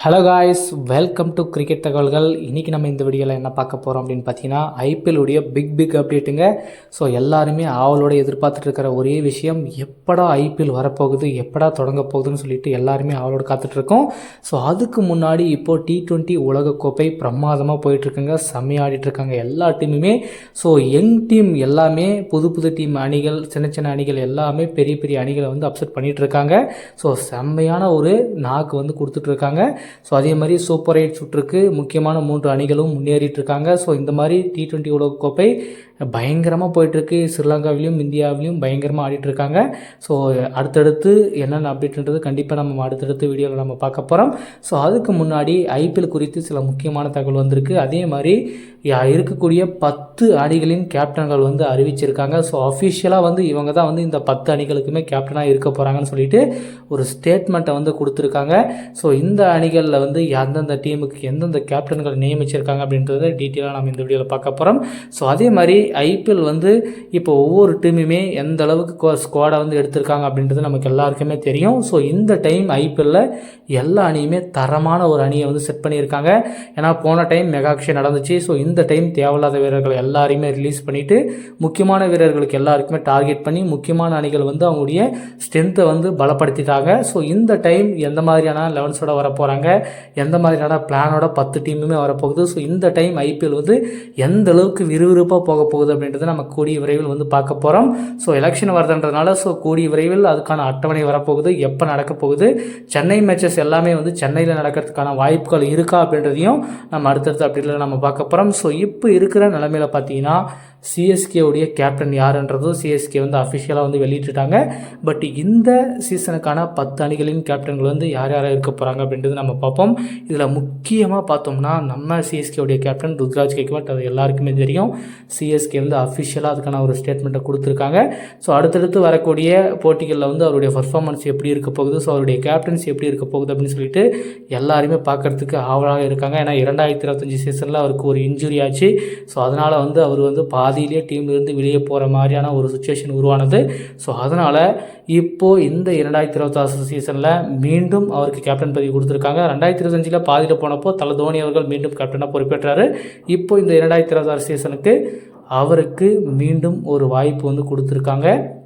Hello guys welcome to cricket தகவல்கள் இன்றைக்கி நம்ம இந்த வீடியோவில் என்ன பார்க்க போகிறோம் அப்படின்னு பார்த்தீங்கன்னா ஐபிஎல்லுடைய உடைய பிக் பிக் அப்டேட்டுங்க ஸோ எல்லாருமே ஆவலோட எதிர்பார்த்துட்டு இருக்கிற ஒரே விஷயம் எப்படா ஐபிஎல் வரப்போகுது எப்படா தொடங்க போகுதுன்னு சொல்லிட்டு எல்லாருமே ஆவலோட காத்துட்ருக்கோம் ஸோ அதுக்கு முன்னாடி இப்போது டி ட்வெண்ட்டி உலகக்கோப்பை பிரமாதமாக போயிட்டுருக்குங்க செம்மையாடிட்டு இருக்காங்க எல்லா டீமுமே ஸோ யங் டீம் எல்லாமே புது புது டீம் அணிகள் சின்ன சின்ன அணிகள் எல்லாமே பெரிய பெரிய அணிகளை வந்து அப்செட் பண்ணிகிட்ருக்காங்க இருக்காங்க ஸோ செம்மையான ஒரு நாக்கு வந்து கொடுத்துட்ருக்காங்க ஸோ அதே மாதிரி சூப்பர் எயிட் சுற்றுக்கு முக்கியமான மூன்று அணிகளும் முன்னேறிட்டு இருக்காங்க. ஸோ இந்த மாதிரி டி டுவெண்ட்டி உலகக்கோப்பை பயங்கரமாக போயிட்டுருக்கு. ஸ்ரீலங்காவிலையும் இந்தியாவிலையும் பயங்கரமாக ஆடிட்டுருக்காங்க. ஸோ அடுத்தடுத்து என்னென்ன அப்டேட்ன்றது கண்டிப்பாக நம்ம அடுத்தடுத்து வீடியோவில் நம்ம பார்க்க போகிறோம் ஸோ அதுக்கு முன்னாடி ஐபிஎல் குறித்து சில முக்கியமான தகவல் வந்திருக்கு. அதே மாதிரி யா- இருக்கக்கூடிய பத்து அணிகளின் கேப்டன்கள் வந்து அறிவிச்சிருக்காங்க. ஸோ அஃபிஷியலாக வந்து இவங்க தான் வந்து இந்த பத்து அணிகளுக்குமே கேப்டனாக இருக்க போகிறாங்கன்னு சொல்லிட்டு ஒரு ஸ்டேட்மெண்ட்டை வந்து கொடுத்துருக்காங்க. ஸோ இந்த அணிகளில் வந்து எந்தெந்த டீமுக்கு எந்தெந்த கேப்டன்கள் நியமிச்சிருக்காங்க அப்படின்றத டீட்டெயிலாக நம்ம இந்த வீடியோவில் பார்க்க போகிறோம் ஸோ அதே மாதிரி ஐபிஎல் வந்து இப்போ ஒவ்வொரு டீமுமே எந்த அளவுக்கு ஸ்குவாடை வந்து எடுத்திருக்காங்க அப்படின்றது நமக்கு எல்லாருக்குமே தெரியும். ஸோ இந்த டைம் ஐபிஎல்ல எல்லா அணியுமே தரமான ஒரு அணியை வந்து செட் பண்ணியிருக்காங்க. ஏன்னா போன டைம் மெகாக்ஷன் நடந்துச்சு. ஸோ இந்த டைம் தேவையில்லாத வீரர்கள் எல்லாரையுமே ரிலீஸ் பண்ணிவிட்டு முக்கியமான வீரர்களுக்கு எல்லாருக்குமே டார்கெட் பண்ணி முக்கியமான அணிகள் வந்து அவங்களுடைய ஸ்ட்ரென்த்தை வந்து பலப்படுத்திட்டாங்க. ஸோ இந்த டைம் எந்த மாதிரியான லெவன்ஸோட வர போகிறாங்க எந்த மாதிரியான பிளானோட பத்து டீமுமே வரப்போகுது? ஸோ இந்த டைம் ஐபிஎல் வந்து எந்த அளவுக்கு விறுவிறுப்பாக போக போகுது? போகுது அப்படின்றத நம்ம கூடிய விரைவில் வந்து பார்க்க போகிறோம் ஸோ எலெக்ஷன் வருதுன்றதுனால ஸோ கூடிய விரைவில் அதுக்கான அட்டவணை வரப்போகுது. எப்போ நடக்க போகுது? சென்னை மேட்சஸ் எல்லாமே வந்து சென்னையில் நடக்கிறதுக்கான வாய்ப்புகள் இருக்கா அப்படின்றதையும் நம்ம அடுத்தடுத்த அப்டேட்டில் நம்ம பார்க்க போகிறோம் ஸோ இப்போ இருக்கிற நிலமையில பார்த்தீங்கன்னா சிஎஸ்கே உடைய கேப்டன் யாருன்றதும் சிஎஸ்கே வந்து அஃபிஷியலாக வந்து வெளியிட்டுட்டாங்க பட் இந்த சீசனுக்கான பத்து அணிகளின் கேப்டன்கள் வந்து யார் யாராக இருக்க போகிறாங்க அப்படின்றது நம்ம பார்ப்போம். இதில் முக்கியமாக பார்த்தோம்னா நம்ம சிஎஸ்கே உடைய கேப்டன் ருத்ராஜ் கேக்வாட் அது எல்லாருக்குமே தெரியும். சிஎஸ்கே வந்து அஃபிஷியலாக அதுக்கான ஒரு ஸ்டேட்மெண்ட்டை கொடுத்துருக்காங்க. ஸோ அடுத்தடுத்து வரக்கூடிய போட்டிகளில் வந்து அவருடைய பர்ஃபார்மன்ஸ் எப்படி இருக்க போகுது? ஸோ அவருடைய கேப்டன்சி எப்படி இருக்க போகுது அப்படின்னு சொல்லிட்டு எல்லாருமே பார்க்கறதுக்கு ஆவலாக இருக்காங்க. ஏன்னா இரண்டாயிரத்தி இருபத்தஞ்சி சீசனில் அவருக்கு ஒரு இன்ஜுரி ஆச்சு. ஸோ அதனால் வந்து அவர் வந்து பாதியிலே டீம்லேருந்து வெளியே போகிற மாதிரியான ஒரு சுச்சுவேஷன் உருவானது. ஸோ அதனால் இப்போது இந்த இரண்டாயிரத்தி இருபத்தாறு சீசனில் மீண்டும் அவருக்கு கேப்டன் பதவி கொடுத்துருக்காங்க. ரெண்டாயிரத்தி இருபத்தஞ்சில் பாதியில் போனப்போ தலை தோனி அவர்கள் மீண்டும் கேப்டனாக பொறுப்பேற்றாரு. இப்போ இந்த இரண்டாயிரத்தி இருபத்தாறு சீசனுக்கு அவருக்கு மீண்டும் ஒரு வாய்ப்பு வந்து கொடுத்துருக்காங்க.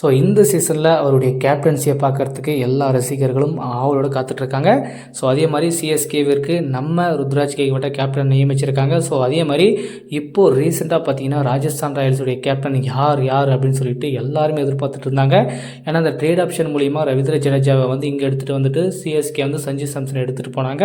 ஸோ இந்த சீசனில் அவருடைய கேப்டன்சியை பார்க்கறதுக்கு எல்லா ரசிகர்களும் ஆவலோடு காத்துட்ருக்காங்க. ஸோ அதே மாதிரி சிஎஸ்கேவிற்கு நம்ம ருத்ராஜ் கேக்வட்ட கேப்டன் நியமிச்சிருக்காங்க. ஸோ அதே மாதிரி இப்போது ரீசெண்டாக பார்த்தீங்கன்னா ராஜஸ்தான் ராயல்ஸுடைய கேப்டன் யார் யார் அப்படின்னு சொல்லிட்டு எல்லாருமே எதிர்பார்த்துட்டு இருந்தாங்க ஏன்னா அந்த ட்ரேட் ஆப்ஷன் மூலிமா ரவீந்திர ஜடேஜாவை வந்து இங்கே எடுத்துகிட்டு வந்துட்டு சிஎஸ்கே வந்து சஞ்சு சாம்சன் எடுத்துகிட்டு போனாங்க.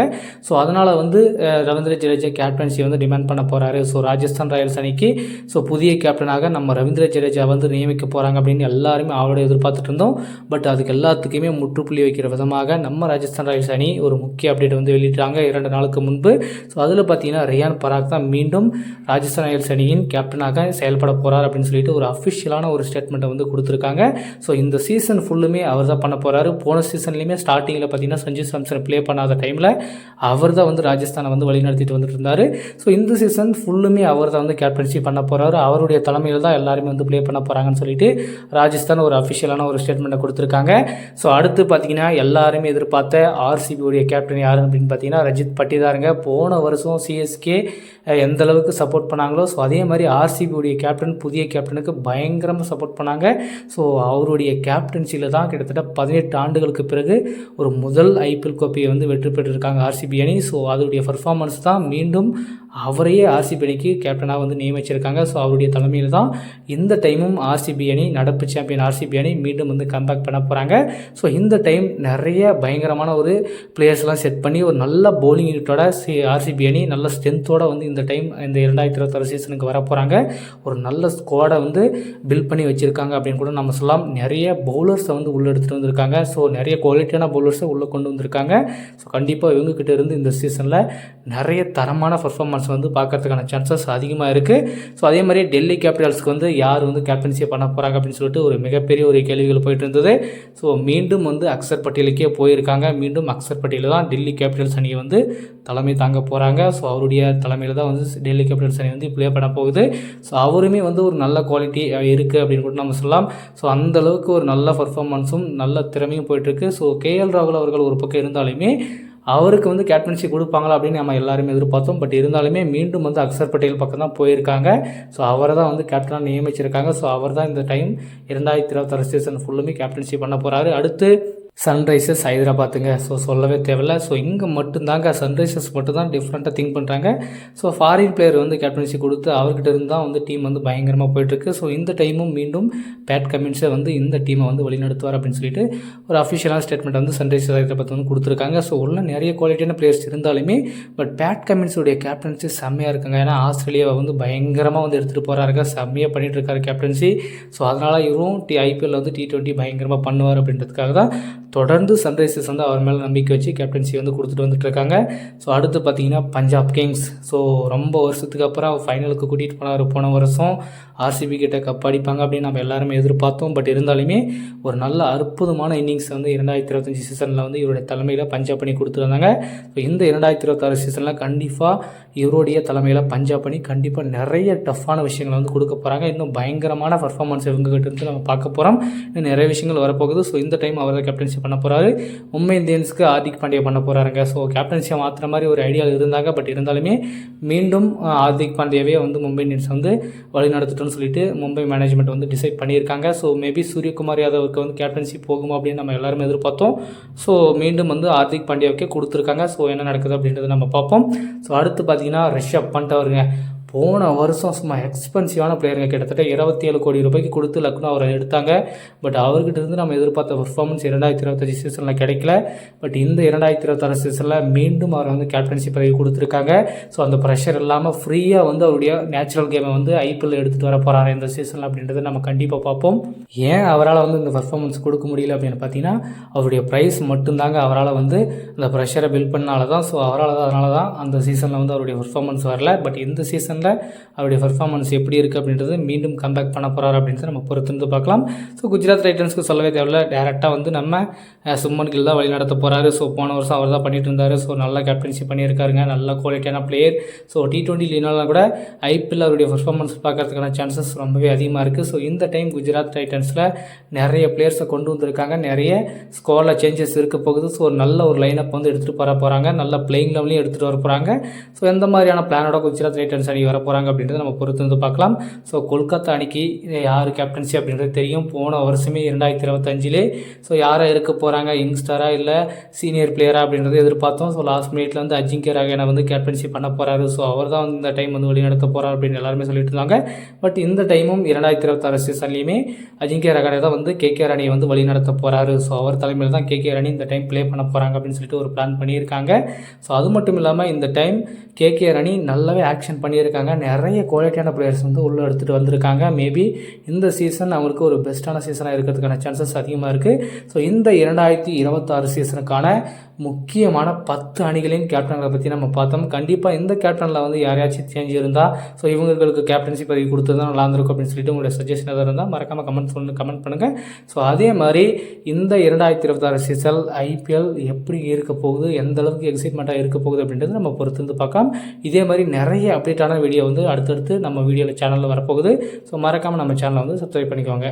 ஸோ அதனால் வந்து ரவீந்திர ஜடேஜா கேப்டன்சி வந்து டிமாண்ட் பண்ண போகிறாரு ஸோ ராஜஸ்தான் ராயல்ஸ் அணிக்கு ஸோ புதிய கேப்டனாக நம்ம ரவீந்திர ஜடேஜா வந்து நியமிக்க போகிறாங்க அப்படின்னு எல்லாருமே அவளோட எதிர்பார்த்துட்டு இருந்தோம். பட் அதுக்கு எல்லாத்துக்குமே முற்றுப்புள்ளி வைக்கிற விதமாக நம்ம ராஜஸ்தான் ராயல்ஸ் அணி ஒரு முக்கிய அப்டேட் வந்து வெளியிட்டாங்க இரண்டு நாளுக்கு முன்பு. ஸோ அதில் பார்த்தீங்கன்னா ரியான் பராக் தான் மீண்டும் ராஜஸ்தான் ராயல்ஸ் அணியின் கேப்டனாக செயல்பட போகிறார் அப்படின்னு சொல்லிட்டு ஒரு அஃபிஷியலான ஒரு ஸ்டேட்மெண்ட்டை வந்து கொடுத்துருக்காங்க. ஸோ இந்த சீசன் ஃபுல்லுமே அவர் தான் பண்ண போகிறாரு போன சீசன்லேயுமே ஸ்டார்டிங்கில் பார்த்தீங்கன்னா சஞ்சு சாம்சன் ப்ளே பண்ணாத டைமில் அவர் தான் வந்து ராஜஸ்தானை வந்து வழிநடத்திட்டு வந்துட்டு இருந்தார். ஸோ இந்த சீசன் ஃபுல்லுமே அவர் தான் வந்து கேப்டன்ஷிப் பண்ண போகிறாரு அவருடைய தலைமையில் தான் எல்லாருமே வந்து ப்ளே பண்ண போகிறாங்கன்னு சொல்லிட்டு ராஜஸ்தான் ஒரு அஃபிஷியலான ஒரு ஸ்டேட்மெண்ட்டை கொடுத்துருக்காங்க. ஸோ அடுத்து பார்த்தீங்கன்னா எல்லாருமே எதிர்பார்த்த ஆர்சிபியுடைய கேப்டன் யார் அப்படின்னு பார்த்தீங்கன்னா ரஜித் பட்டிதாருங்க போன வருஷம் சிஎஸ்கே எந்த அளவுக்கு சப்போர்ட் பண்ணாங்களோ ஸோ அதே மாதிரி ஆர்சிபியுடைய கேப்டன் புதிய கேப்டனுக்கு பயங்கரமாக சப்போர்ட் பண்ணாங்க. ஸோ அவருடைய கேப்டன்சியில் தான் கிட்டத்தட்ட பதினெட்டு ஆண்டுகளுக்கு பிறகு ஒரு முதல் ஐபிஎல் கோப்பையை வந்து வெற்றி பெற்றிருக்காங்க ஆர்சிபி அணி. ஸோ அதோடைய பர்ஃபார்மன்ஸ் தான் மீண்டும் அவரையே ஆர்சிபி அணிக்கு கேப்டனாக வந்து நியமிச்சிருக்காங்க. ஸோ அவருடைய தலைமையில் தான் இந்த டைமும் ஆர்சிபி அணி நடப்பு சாம்பியன் ஆர்சிபி அணி மீண்டும் வந்து கம்பேக் பண்ண போகிறாங்க ஸோ இந்த டைம் நிறைய பயங்கரமான ஒரு பிளேயர்ஸ்லாம் செட் பண்ணி ஒரு நல்ல பவுலிங் யூனிட்டோட சி ஆர்சிபி அணி நல்ல ஸ்ட்ரென்த்தோடு வந்து இந்த டைம் இந்த இரண்டாயிரத்தி இருபத்தாறு சீசனுக்கு வர போகிறாங்க ஒரு நல்ல ஸ்குவாடை வந்து பில்ட் பண்ணி வச்சுருக்காங்க அப்படின்னு கூட நம்ம சொல்லலாம். நிறைய பவுலர்ஸை வந்து உள்ளே எடுத்துகிட்டு வந்திருக்காங்க. ஸோ நிறைய குவாலிட்டியான பவுலர்ஸை உள்ளே கொண்டு வந்திருக்காங்க. ஸோ கண்டிப்பாக இவங்ககிட்ட இருந்து இந்த சீசனில் நிறைய தரமான பர்ஃபார்மன்ஸ் பர்ஃபார்மன்ஸ் வந்து பார்க்கறதுக்கான சான்சஸ் அதிகமாக இருக்குது ஸோ அதே மாதிரி டெல்லி கேபிட்டல்ஸ்க்கு வந்து யார் வந்து கேப்டன்சியை பண்ண போகிறாங்க அப்படின்னு சொல்லிட்டு ஒரு மிகப்பெரிய ஒரு கேள்விகள் போயிட்டு இருந்தது. ஸோ மீண்டும் வந்து அக்சர் பட்டியலுக்கே போயிருக்காங்க. மீண்டும் அக்சர் பட்டியலில் தான் டெல்லி கேபிட்டல்ஸ் அணியை வந்து தலைமை தாங்க போகிறாங்க ஸோ அவருடைய தலைமையில் தான் வந்து டெல்லி கேபிட்டல்ஸ் அணி வந்து ப்ளே பண்ண போகுது. ஸோ அவருமே வந்து ஒரு நல்ல குவாலிட்டி இருக்குது அப்படின்னு கூட நம்ம சொல்லலாம். ஸோ அந்த அளவுக்கு ஒரு நல்ல பர்ஃபார்மன்ஸும் நல்ல திறமையும் போயிட்டுருக்கு ஸோ கேஎல் ராகுல் அவர்கள் ஒரு பக்கம் இருந்தாலுமே அவருக்கு வந்து கேப்டன்ஷிப் கொடுப்பாங்களா அப்படின்னு நம்ம எல்லாருமே எதிர்பார்த்தோம். பட் இருந்தாலுமே மீண்டும் வந்து அக்சர் பட்டேல் பக்கம் தான் போயிருக்காங்க. ஸோ அவரை தான் வந்து கேப்டனாக நியமிச்சிருக்காங்க. ஸோ அவர் தான் இந்த டைம் இரண்டாயிரத்தி இருபத்தாறு சீசன் ஃபுல்லுமே கேப்டன்ஷிப் பண்ண போகிறாரு அடுத்து சன்ரைசர்ஸ் ஹைதராபாத்துங்க. ஸோ சொல்லவே தேவையில்ல. ஸோ இங்கே மட்டும்தாங்க சன்ரைசர்ஸ் மட்டும் தான் டிஃப்ரெண்ட்டாக திங்க் பண்ணுறாங்க ஸோ ஃபாரின் பிளேயர் வந்து கேப்டன்சி கொடுத்து அவர்கிட்ட இருந்து தான் வந்து டீம் வந்து பயங்கரமாக போயிட்டுருக்கு. ஸோ இந்த டைமும் மீண்டும் பேட் கமின்ஸை வந்து இந்த டீமை வந்து வழிநடத்துவார் அப்படின்னு சொல்லிட்டு ஒரு அஃபிஷியலான ஸ்டேட்மெண்ட் வந்து சன்ரைசர்ஸ் ஹைதராபாத் வந்து கொடுத்துருக்காங்க. ஸோ உள்ள நிறைய குவாலிட்டியான பிளேயர்ஸ் இருந்தாலுமே பட் பேட் கமின்ஸுடைய கேப்டன்சி செம்மையாக இருக்குங்க. ஏன்னா ஆஸ்திரேலியாவை வந்து பயங்கரமாக வந்து எடுத்துகிட்டு போகிறாருங்க செம்மையாக பண்ணிகிட்டு இருக்காரு கேப்டன்சி ஸோ அதனால் இவரும் டி ஐபிஎல் வந்து டி டுவெண்ட்டி பயங்கரமாக பண்ணுவார் அப்படின்றதுக்காக தான் தொடர்ந்து சன்ரைசர்ஸ் வந்து அவர் மேலே நம்பிக்கை வச்சு கேப்டன்சி வந்து கொடுத்துட்டு வந்துட்டு இருக்காங்க. ஸோ அடுத்து பார்த்தீங்கன்னா பஞ்சாப் கிங்ஸ் ஸோ ரொம்ப வருஷத்துக்கு அப்புறம் ஃபைனலுக்கு கூட்டிகிட்டு போனார். போன வருஷம் ஆர்சிபி கிட்ட கப் அடிப்பாங்க அப்படின்னு நம்ம எல்லாருமே எதிர்பார்த்தோம். பட் இருந்தாலுமே ஒரு நல்ல அற்புதமான இன்னிங்ஸ் வந்து இரண்டாயிரத்தி இருபத்தஞ்சி சீசனில் வந்து இவருடைய தலைமையில் பஞ்சாப் பண்ணி கொடுத்துருந்தாங்க. ஸோ இந்த இரண்டாயிரத்தி இருபத்தாறு சீசனில் கண்டிப்பாக இவருடைய தலைமையில் பஞ்சாப் பண்ணி கண்டிப்பாக நிறைய டஃப்பான விஷயங்களை வந்து கொடுக்க போகிறாங்க இன்னும் பயங்கரமான பர்ஃபார்மன்ஸ் இவங்ககிட்ட இருந்து நம்ம பார்க்க போகிறோம் இன்னும் நிறைய விஷயங்கள் வரப்போகுது. ஸோ இந்த டைம் அவரை கேப்டன்ஷிப் பண்ண போகிறாரு மும்பை இந்தியன்ஸ்க்கு ஹார்திக் பாண்டியா பண்ண போகிறாருங்க ஸோ கேப்டன்சியை மாற்றுற மாதிரி ஒரு ஐடியா இருந்தாங்க. பட் இருந்தாலுமே மீண்டும் ஹார்திக் பாண்டியாவே வந்து மும்பை இந்தியன்ஸ் வந்து வழி நடத்திட்டோம்னு சொல்லிட்டு மும்பை மேனேஜ்மெண்ட் வந்து டிசைட் பண்ணியிருக்காங்க. ஸோ மேபி சூரியகுமார் யாதவுக்கு வந்து கேப்டன்சி போகுமா அப்படின்னு நம்ம எல்லாருமே எதிர்பார்த்தோம். ஸோ மீண்டும் வந்து ஹார்திக் பாண்டியாவுக்கே கொடுத்துருக்காங்க. ஸோ என்ன நடக்குது அப்படின்றத நம்ம பார்ப்போம். ஸோ அடுத்து பார்த்தீங்கன்னா ரிஷப் பண்ணிட்டு அவருங்க. போன வருஷம் சும்மா எக்ஸ்பென்சிவான பிளேயருங்க கிட்டத்தட்ட இருபத்தி ஏழு கோடி ரூபாய்க்கு கொடுத்து லக்னோ அவரை எடுத்தாங்க. பட் அவர்கிட்ட இருந்து நம்ம எதிர்பார்த்த பர்ஃபார்மன்ஸ் இரண்டாயிரத்தி இருபத்தஞ்சி சீசனில் கிடைக்கல. பட் இந்த இரண்டாயிரத்தி இருபத்தாறு சீசனில் மீண்டும் அவரை வந்து கேப்டன்சி பதவி கொடுத்துருக்காங்க. ஸோ அந்த ப்ரெஷர் இல்லாமல் ஃப்ரீயாக வந்து அவருடைய நேச்சுரல் கேமை வந்து ஐபிஎல் எடுத்துகிட்டு வர போகிறாரு இந்த சீசனில் அப்படின்றத நம்ம கண்டிப்பாக பார்ப்போம். ஏன் அவரால் வந்து இந்த பர்ஃபார்மன்ஸ் கொடுக்க முடியல அப்படின்னு பார்த்தீங்கன்னா அவருடைய ப்ரைஸ் மட்டும்தாங்க அவரால் வந்து அந்த ப்ரெஷரை பில்ட் பண்ணால தான் ஸோ அவரால் தான் அதனால தான் அந்த சீசனில் வந்து அவருடைய பர்ஃபார்மன்ஸ் வரல. பட் இந்த சீசனில் அவருடைய பர்ஃபார்மன்ஸ் எப்படி இருக்குது அப்படின்றது மீண்டும் கம்பேக் பண்ண போகிறாரு அப்படின்றத நம்ம பொறுத்திருந்து பார்க்கலாம். ஸோ குஜராத் ரைட்டன்ஸ்க்கு சொல்லவே தேவையில்ல. டேரெக்டாக வந்து நம்ம சும்மன் கில் தான் வழி நடத்த போகிறாரு ஸோ போன வருஷம் அவர் தான் பண்ணிட்டு இருந்தார். ஸோ நல்ல கேப்டன்ஷிப் பண்ணியிருக்காருங்க. நல்ல குவாலிட்டியான பிளேயர் ஸோ டி டுவெண்ட்டி இல்லைனாலும் கூட ஐபிஎல் அவருடைய பர்ஃபார்மன்ஸ் பார்க்கறதுக்கான சான்சஸ் ரொம்பவே அதிகமாக இருக்குது ஸோ இந்த டைம் குஜராத் ரைட்டன்ஸில் நிறைய பிளேயர்ஸை கொண்டு வந்திருக்காங்க. நிறைய ஸ்கோரில் சேஞ்சஸ் இருக்க போகுது. ஸோ ஒரு நல்ல ஒரு லைனப் வந்து எடுத்துகிட்டு போகிற போகிறாங்க நல்ல பிளேயிங் லெவலையும் எடுத்துகிட்டு வர போகிறாங்க ஸோ எந்த மாதிரியான பிளானோட குஜராத் ரைட்டன்ஸ் அணி வர போகிறாங்க அப்படின்றத நம்ம பொறுத்து வந்து பார்க்கலாம். ஸோ கொல்கத்தா அணிக்கு யார் கேப்டன்சி அப்படின்றது தெரியும். போன வருஷமே இரண்டாயிரத்தி இருபத்தஞ்சிலே. ஸோ யாரை இருக்க போகிறாங்க யங்ஸ்டராக இல்லை சீனியர் பிளேயரா அப்படின்றத எதிர்பார்த்தோம். ஸோ லாஸ்ட் மினிட்ல வந்து அஜிங்கிய ராகேனா வந்து கேப்டன்சி பண்ண போகிறாரு ஸோ அவர் தான் வந்து இந்த டைம் வந்து வழிநடத்த போகிறார் அப்படின்னு எல்லாருமே சொல்லிட்டு இருந்தாங்க. பட் இந்த டைமும் இரண்டாயிரத்தி இருபத்தாறு சீசன்லையுமே அஜிங்கிய ரகானே தான் வந்து கேகே ராணியை வந்து வழிநடத்த போகிறாரு ஸோ அவர் தலைமையில் தான் கேகே ராணி இந்த டைம் ப்ளே பண்ண போகிறாங்க அப்படின்னு சொல்லிட்டு ஒரு பிளான் பண்ணியிருக்காங்க. ஸோ அது மட்டும் இல்லாமல் இந்த டைம் கேகே ராணி நல்லாவே ஆக்ஷன் பண்ணியிருக்காங்க இருக்காங்க. நிறைய குவாலிட்டியான பிளேயர்ஸ் வந்து உள்ளே எடுத்துகிட்டு வந்திருக்காங்க. மேபி இந்த சீசன் அவருக்கு ஒரு பெஸ்ட்டான சீசனாக இருக்கிறதுக்கான சான்சஸ் அதிகமாக இருக்குது ஸோ இந்த இரண்டாயிரத்தி இருபத்தாறு சீசனுக்கான முக்கியமான பத்து அணிகளின் கேப்டன்களை பற்றி நம்ம பார்த்தோம். கண்டிப்பாக இந்த கேப்டனில் வந்து யாரையாச்சும் சேஞ்ச் இருந்தால் ஸோ இவங்களுக்கு கேப்டன்சி பதவி கொடுத்தது நல்லா இருந்திருக்கும் அப்படின்னு சொல்லிட்டு உங்களுடைய சஜஷன் எதாவது இருந்தால் மறக்காமல் கமெண்ட் சொல்லி கமெண்ட் பண்ணுங்கள் ஸோ அதே மாதிரி இந்த இரண்டாயிரத்தி இருபத்தாறு சீசன் ஐபிஎல் எப்படி இருக்க போகுது எந்த அளவுக்கு எக்ஸைட்மெண்ட்டாக இருக்க போகுது அப்படின்றது நம்ம பொறுத்து வந்து பார்க்கலாம். இதே மாதிரி நிறைய அப்டேட்டான வீடியோ வந்து அடுத்தடுத்து நம்ம வீடியோவில் சேனலில் வரப்போகுது. ஸோ மறக்காமல் நம்ம சேனலை வந்து சப்ஸ்கிரைப் பண்ணிக்கோங்க.